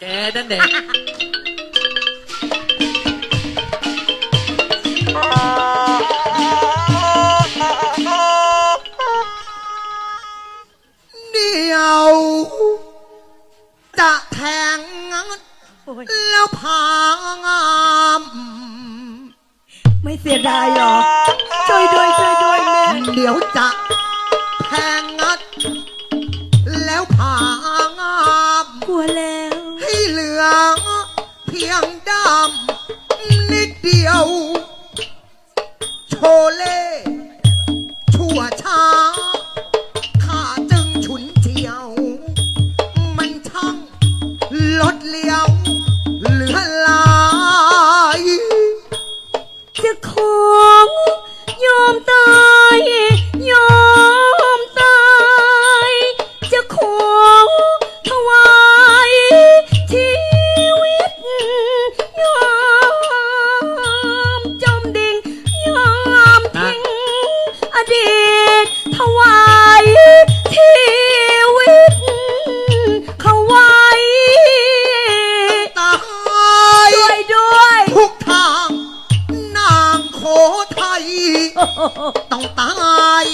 แกนั่นเด็กเดียว จะแทงโอ้ยแล้วพางามไม่เสียดายหรอ ช่วยด้วยช่วยด้วยแม่ เดี๋ยวจะ ชั่ว ต้องตาย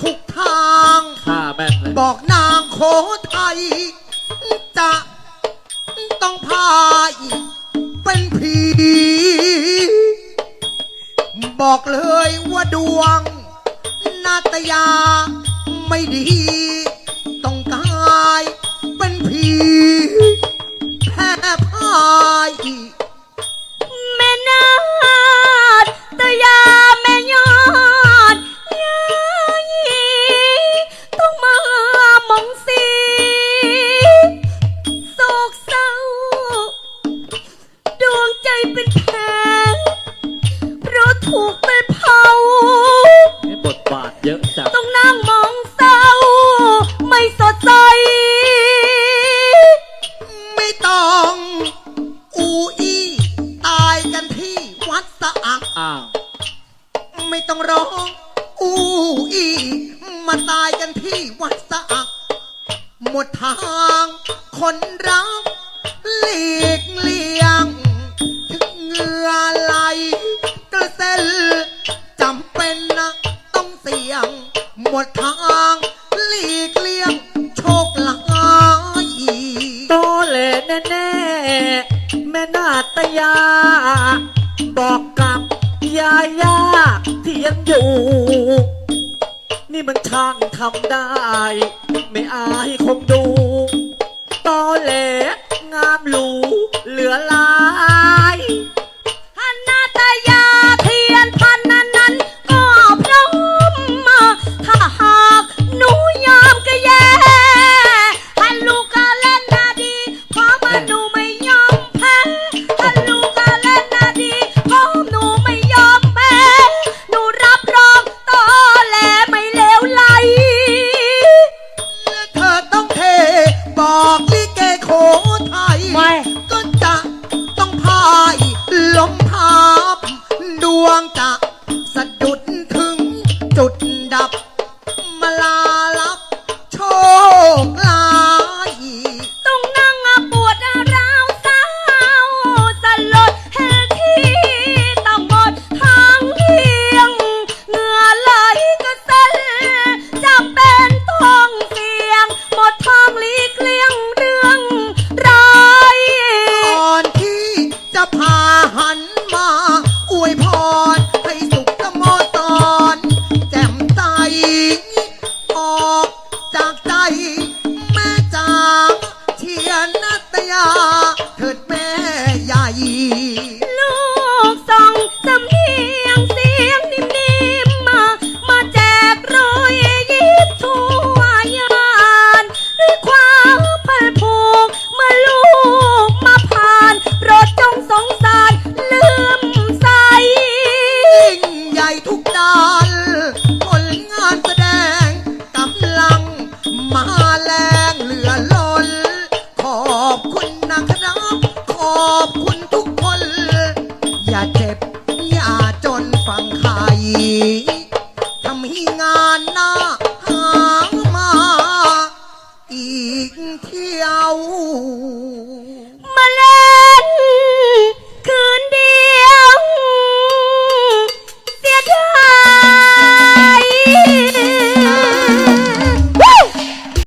ทุกทาง ฆ่าแม่งเลยบอกนางโคไทย จะต้องพายเป็นผี บอกเลยว่าดวง นาตยาไม่ดี ต้องกายเป็นผี เป็นเผาให้บทบาทเยอะจังต้องนั่งมองเศร้า ไม่สดใส ไม่ต้อง อูอีตายกันที่วัดสะอัก อ้าว ไม่ต้องร้อง อูอีมาตายกันที่วัดสะอัก หมดทาง คนรักหลีกเลี่ยง แน่ แม่นาตยา บอกกับยายาที่ยังอยู่ นี่มันช่างทำได้ ไม่อายคงดู ตอแหลงามหลูเหลือลา ต้